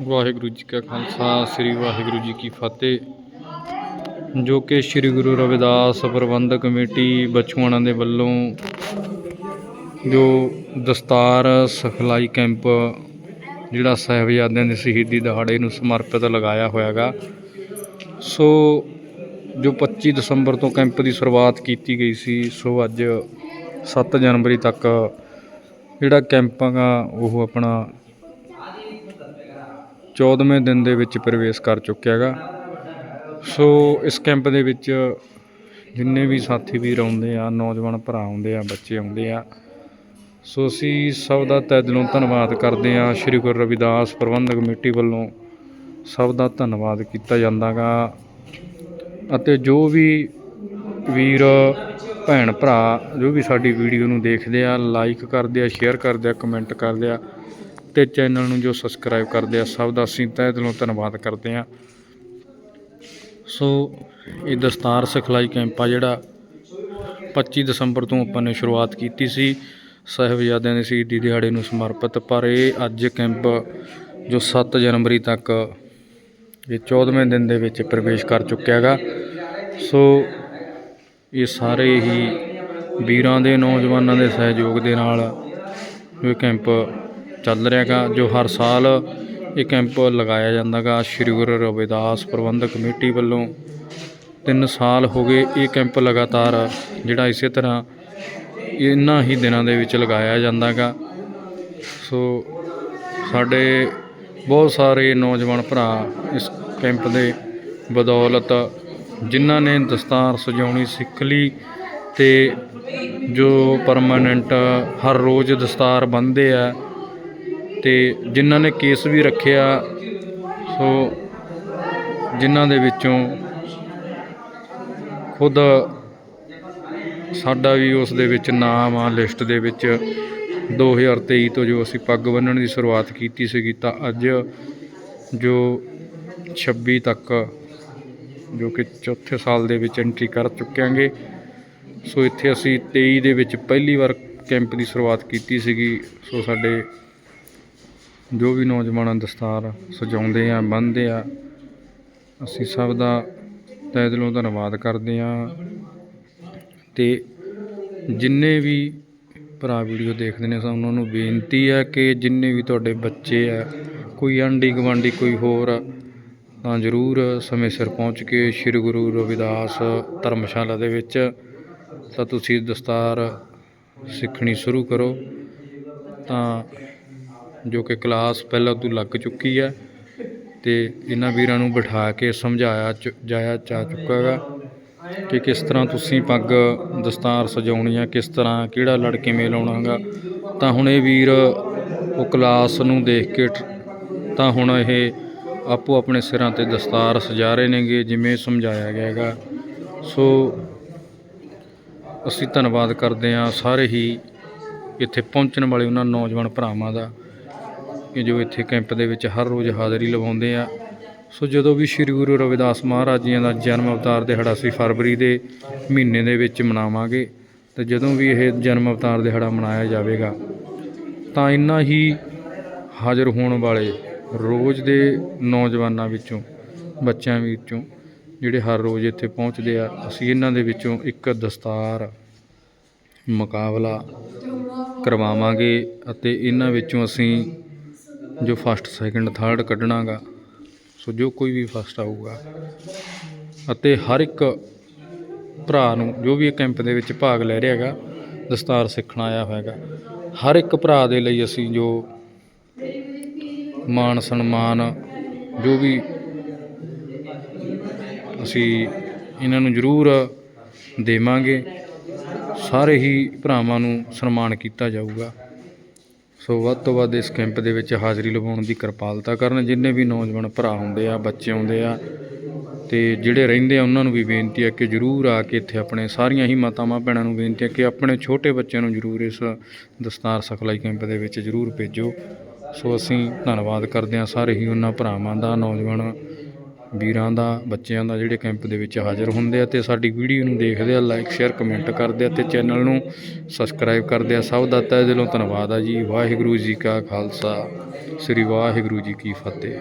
ਵਾਹਿਗੁਰੂ ਜੀ ਕਾ ਖਾਲਸਾ, ਸ੍ਰੀ ਵਾਹਿਗੁਰੂ ਜੀ ਕੀ ਫਤਿਹ। ਜੋ ਕਿ ਸ੍ਰੀ ਗੁਰੂ ਰਵਿਦਾਸ ਪ੍ਰਬੰਧਕ ਕਮੇਟੀ ਬਚੂਆਣਾ ਦੇ ਵੱਲੋਂ ਜੋ ਦਸਤਾਰ ਸਿਖਲਾਈ ਕੈਂਪ, ਜਿਹੜਾ ਸਾਹਿਬਜ਼ਾਦਿਆਂ ਦੇ ਸ਼ਹੀਦੀ ਦਿਹਾੜੇ ਨੂੰ ਸਮਰਪਿਤ ਲਗਾਇਆ ਹੋਇਆਗਾ, ਸੋ ਜੋ 25 ਦਸੰਬਰ ਤੋਂ ਕੈਂਪ ਦੀ ਸ਼ੁਰੂਆਤ ਕੀਤੀ ਗਈ ਸੀ, ਸੋ ਅੱਜ 7 ਜਨਵਰੀ ਤੱਕ ਜਿਹੜਾ ਕੈਂਪ ਹੈਗਾ, ਉਹ ਆਪਣਾ 14ਵੇਂ ਦਿਨ ਦੇ ਵਿੱਚ ਪ੍ਰਵੇਸ਼ ਕਰ ਚੁੱਕਿਆ ਹੈਗਾ। ਸੋ ਇਸ ਕੈਂਪ ਦੇ ਵਿੱਚ ਜਿੰਨੇ ਵੀ ਸਾਥੀ ਵੀਰ ਆਉਂਦੇ ਆ, ਨੌਜਵਾਨ ਭਰਾ ਆਉਂਦੇ ਆ, ਬੱਚੇ ਆਉਂਦੇ ਆ, ਸੋ ਅਸੀਂ ਸਭ ਦਾ ਤਹਿ ਦਿਲੋਂ ਧੰਨਵਾਦ ਕਰਦੇ ਆ ਸ੍ਰੀ ਗੁਰੂ ਰਵਿਦਾਸ ਪ੍ਰਬੰਧਕ ਕਮੇਟੀ ਵੱਲੋਂ ਸਭ ਦਾ ਧੰਨਵਾਦ ਕੀਤਾ ਜਾਂਦਾਗਾ ਅਤੇ ਜੋ ਵੀ ਵੀਰ, ਭੈਣ, ਭਰਾ ਜੋ ਵੀ ਸਾਡੀ ਵੀਡੀਓ ਨੂੰ ਦੇਖਦੇ ਆ ਲਾਈਕ ਕਰਦੇ ਆ ਸ਼ੇਅਰ ਕਰਦੇ ਆ ਕਮੈਂਟ ਕਰਦੇ ਆ ਤੇ ਚੈਨਲ ਨੂੰ ਜੋ ਸਬਸਕ੍ਰਾਈਬ ਕਰਦੇ ਆ, ਸਭ ਦਾ ਅਸੀਂ ਤਹਿ ਦਿਲੋਂ ਧੰਨਵਾਦ ਕਰਦੇ ਆ ਸੋ, ਇਹ ਦਸਤਾਰ ਸਿਖਲਾਈ ਕੈਂਪ ਆ ਜਿਹੜਾ 25 ਦਸੰਬਰ ਤੋਂ ਆਪਾਂ ਨੇ ਸ਼ੁਰੂਆਤ ਕੀਤੀ ਸੀ। ਸਾਹਿਬਜ਼ਾਦਿਆਂ ਦੇ ਸ਼ਹੀਦੀ ਦਿਹਾੜੇ ਨੂੰ ਸਮਰਪਿਤ, ਪਰ ਇਹ ਅੱਜ ਕੈਂਪ ਜੋ 7 ਜਨਵਰੀ ਤੱਕ ਇਹ 14ਵੇਂ ਦਿਨ ਦੇ ਵਿੱਚ ਪ੍ਰਵੇਸ਼ ਕਰ ਚੁੱਕਿਆ ਹੈਗਾ। ਸੋ, ਇਹ ਸਾਰੇ ਹੀ ਵੀਰਾਂ ਦੇ, ਨੌਜਵਾਨਾਂ ਦੇ ਸਹਿਯੋਗ ਦੇ ਨਾਲ ਇਹ ਕੈਂਪ ਚੱਲ ਰਿਹਾ ਗਾ ਜੋ ਹਰ ਸਾਲ ਇਹ ਕੈਂਪ ਲਗਾਇਆ ਜਾਂਦਾ ਗਾ ਸ੍ਰੀ ਗੁਰੂ ਰਵਿਦਾਸ ਪ੍ਰਬੰਧਕ ਕਮੇਟੀ ਵੱਲੋਂ 3 ਸਾਲ ਹੋ ਗਏ ਇਹ ਕੈਂਪ ਲਗਾਤਾਰ, ਜਿਹੜਾ ਇਸੇ ਤਰ੍ਹਾਂ ਇਹਨਾਂ ਹੀ ਦਿਨਾਂ ਦੇ ਵਿੱਚ ਲਗਾਇਆ ਜਾਂਦਾ ਗਾ ਸੋ ਸਾਡੇ ਬਹੁਤ ਸਾਰੇ ਨੌਜਵਾਨ ਭਰਾ ਇਸ ਕੈਂਪ ਦੇ ਬਦੌਲਤ, ਜਿਨ੍ਹਾਂ ਨੇ ਦਸਤਾਰ ਸਜਾਉਣੀ ਸਿੱਖ ਲਈ ਤੇ ਜੋ ਪਰਮਾਨੈਂਟ ਹਰ ਰੋਜ਼ ਦਸਤਾਰ ਬੰਨਦੇ ਆ ਤੇ ਜਿਨ੍ਹਾਂ ਨੇ ਕੇਸ ਵੀ ਰੱਖਿਆ, ਸੋ ਜਿਨ੍ਹਾਂ ਦੇ ਵਿੱਚੋਂ ਖੁਦ ਸਾਡਾ ਵੀ ਉਸ ਦੇ ਵਿੱਚ ਨਾਮ ਆ, ਲਿਸਟ ਦੇ ਵਿੱਚ। 2023 ਤੋਂ ਜੋ ਅਸੀਂ ਪੱਗ ਬੰਨਣ ਦੀ ਸ਼ੁਰੂਆਤ ਕੀਤੀ ਸੀਗੀ, ਤਾਂ ਅੱਜ ਜੋ 26 ਤੱਕ ਜੋ ਕਿ ਚੌਥੇ ਸਾਲ ਦੇ ਵਿੱਚ ਐਂਟਰੀ ਕਰ ਚੁੱਕਿਆਂਗੇ, ਸੋ ਇੱਥੇ ਅਸੀਂ 23 ਦੇ ਵਿੱਚ ਪਹਿਲੀ ਵਾਰ ਕੈਂਪ ਦੀ ਸ਼ੁਰੂਆਤ ਕੀਤੀ ਸੀਗੀ। ਸੋ ਸਾਡੇ ਜੋ ਵੀ ਨੌਜਵਾਨ ਦਸਤਾਰ ਸਜਾਉਂਦੇ ਆ, ਬੰਨ੍ਹਦੇ ਆ, ਅਸੀਂ ਸਭ ਦਾ ਤਹਿ ਦਿਲੋਂ ਧੰਨਵਾਦ ਕਰਦੇ ਆ ਤੇ ਜਿੰਨੇ ਵੀ ਭਰਾ ਵੀਡੀਓ ਦੇਖਦੇ ਨੇ ਸੋ ਉਹਨਾਂ ਨੂੰ ਬੇਨਤੀ ਹੈ ਕਿ ਜਿੰਨੇ ਵੀ ਤੁਹਾਡੇ ਬੱਚੇ ਆ, ਕੋਈ ਆਂਢੀ ਗੁਆਂਢੀ ਕੋਈ ਹੋਰ ਤਾਂ ਜ਼ਰੂਰ ਸਮੇਂ ਸਿਰ ਪਹੁੰਚ ਕੇ ਸ੍ਰੀ ਗੁਰੂ ਰਵਿਦਾਸ ਧਰਮਸ਼ਾਲਾ ਦੇ ਵਿੱਚ ਤਾਂ ਤੁਸੀਂ ਦਸਤਾਰ ਸਿੱਖਣੀ ਸ਼ੁਰੂ ਕਰੋ। ਤਾਂ ਜੋ ਕਿ ਕਲਾਸ ਪਹਿਲਾਂ ਤੋਂ ਲੱਗ ਚੁੱਕੀ ਹੈ ਤੇ ਇਹਨਾਂ ਵੀਰਾਂ ਨੂੰ ਬਿਠਾ ਕੇ ਸਮਝਾਇਆ ਚ- ਜਾਇਆ ਜਾ ਚੁੱਕਾ ਹੈਗਾ ਕਿ ਕਿਸ ਤਰ੍ਹਾਂ ਤੁਸੀਂ ਪੱਗ ਦਸਤਾਰ ਸਜਾਉਣੀ ਆ, ਕਿਸ ਤਰ੍ਹਾਂ ਕਿਹੜਾ ਲੜ ਕਿਵੇਂ ਲਾਉਣਾਗਾ ਤਾਂ ਹੁਣ ਇਹ ਵੀਰ ਉਹ ਕਲਾਸ ਨੂੰ ਦੇਖ ਕੇ ਤਾਂ ਹੁਣ ਇਹ ਆਪੋ ਆਪਣੇ ਸਿਰਾਂ ਤੇ ਦਸਤਾਰ ਸਜਾ ਰਹੇ ਨੇਗੇ ਜਿਵੇਂ ਸਮਝਾਇਆ ਗਿਆ ਹੈਗਾ। ਸੋ ਅਸੀਂ ਧੰਨਵਾਦ ਕਰਦੇ ਹਾਂ ਸਾਰੇ ਹੀ ਇੱਥੇ ਪਹੁੰਚਣ ਵਾਲੇ ਉਹਨਾਂ ਨੌਜਵਾਨ ਭਰਾਵਾਂ ਦਾ। ਕਿ ਜੋ ਇੱਥੇ ਕੈਂਪ ਦੇ ਵਿੱਚ ਹਰ ਰੋਜ਼ ਹਾਜ਼ਰੀ ਲਵਾਉਂਦੇ ਆ। ਸੋ ਜਦੋਂ ਵੀ ਸ੍ਰੀ ਗੁਰੂ ਰਵਿਦਾਸ ਮਹਾਰਾਜ ਜੀ ਦਾ ਜਨਮ ਅਵਤਾਰ ਦਿਹਾੜਾ ਅਸੀਂ ਫਰਵਰੀ ਦੇ ਮਹੀਨੇ ਦੇ ਵਿੱਚ ਮਨਾਵਾਂਗੇ, ਤੇ ਜਦੋਂ ਵੀ ਇਹ ਜਨਮ ਅਵਤਾਰ ਦਿਹਾੜਾ ਮਨਾਇਆ ਜਾਵੇਗਾ, ਤਾਂ ਇੰਨਾ ਹੀ ਹਾਜ਼ਰ ਹੋਣ ਵਾਲੇ ਰੋਜ਼ ਦੇ ਨੌਜਵਾਨਾਂ ਵਿੱਚੋਂ, ਬੱਚਿਆਂ ਵਿੱਚੋਂ, ਜਿਹੜੇ ਹਰ ਰੋਜ਼ ਇੱਥੇ ਪਹੁੰਚਦੇ ਆ, ਅਸੀਂ ਇਹਨਾਂ ਦੇ ਵਿੱਚੋਂ ਇੱਕ ਦਸਤਾਰ ਮੁਕਾਬਲਾ ਕਰਵਾਵਾਂਗੇ ਅਤੇ ਇਹਨਾਂ ਵਿੱਚੋਂ ਅਸੀਂ ਜੋ ਫਸਟ ਸੈਕਿੰਡ ਥਰਡ ਕੱਢਣਾਗਾ, ਸੋ ਜੋ ਕੋਈ ਵੀ ਫਸਟ ਆਊਗਾ। ਅਤੇ ਹਰ ਇੱਕ ਭਰਾ ਨੂੰ ਜੋ ਵੀ ਇਹ ਕੈਂਪ ਦੇ ਵਿੱਚ ਭਾਗ ਲੈ ਰਿਹਾ ਹੈਗਾ ਦਸਤਾਰ ਸਿੱਖਣ ਆਇਆ ਹੋਇਆਗਾ, ਹਰ ਇੱਕ ਭਰਾ ਦੇ ਲਈ ਅਸੀਂ ਜੋ ਮਾਨ ਸਨਮਾਨ, ਜੋ ਵੀ ਅਸੀਂ ਇਹਨਾਂ ਨੂੰ ਜ਼ਰੂਰ ਦੇਵਾਂਗੇ, ਸਾਰੇ ਹੀ ਭਰਾਵਾਂ ਨੂੰ ਸਨਮਾਨ ਕੀਤਾ ਜਾਊਗਾ। ਸੋ ਵੱਧ ਤੋਂ ਵੱਧ ਇਸ ਕੈਂਪ ਦੇ ਵਿੱਚ ਹਾਜ਼ਰੀ ਲਵਾਉਣ ਦੀ ਕਿਰਪਾਲਤਾ ਕਰਨ ਜਿੰਨੇ ਵੀ ਨੌਜਵਾਨ ਭਰਾ ਹੁੰਦੇ ਆ, ਬੱਚੇ ਆਉਂਦੇ ਆ, ਤੇ ਜਿਹੜੇ ਰਹਿੰਦੇ ਆ, ਉਹਨਾਂ ਨੂੰ ਵੀ ਬੇਨਤੀ ਹੈ ਕਿ ਜਰੂਰ ਆ ਕੇ ਇੱਥੇ ਆਪਣੇ ਸਾਰੀਆਂ ਹੀ ਮਾਤਾਵਾਂ ਭੈਣਾਂ ਨੂੰ ਬੇਨਤੀ ਹੈ ਕਿ ਆਪਣੇ ਛੋਟੇ ਬੱਚਿਆਂ ਨੂੰ ਜਰੂਰ ਇਸ ਦਸਤਾਰ ਸਿਖਲਾਈ ਕੈਂਪ ਦੇ ਵਿੱਚ ਜਰੂਰ ਭੇਜੋ। ਸੋ ਅਸੀਂ ਧੰਨਵਾਦ ਕਰਦੇ ਹਾਂ ਸਾਰੇ ਹੀ ਉਹਨਾਂ ਭਰਾਵਾਂ ਦਾ, ਨੌਜਵਾਨ ਵੀਰਾਂ ਦਾ, ਬੱਚਿਆਂ ਦਾ ਜਿਹੜੇ ਕੈਂਪ ਦੇ ਵਿੱਚ ਹਾਜ਼ਰ ਹੁੰਦੇ ਆ ਤੇ ਸਾਡੀ ਵੀਡੀਓ ਨੂੰ ਦੇਖਦੇ ਆ ਲਾਈਕ ਸ਼ੇਅਰ ਕਮੈਂਟ ਕਰਦੇ ਆ ਤੇ ਚੈਨਲ ਨੂੰ ਸਬਸਕ੍ਰਾਈਬ ਕਰਦੇ ਆ। ਸਭ ਦਾ ਤਹਿ ਦਿਲੋਂ ਧੰਨਵਾਦ ਆ ਜੀ। ਵਾਹਿਗੁਰੂ ਜੀ ਕਾ ਖਾਲਸਾ। ਸ੍ਰੀ ਵਾਹਿਗੁਰੂ ਜੀ ਕੀ ਫਤਿਹ।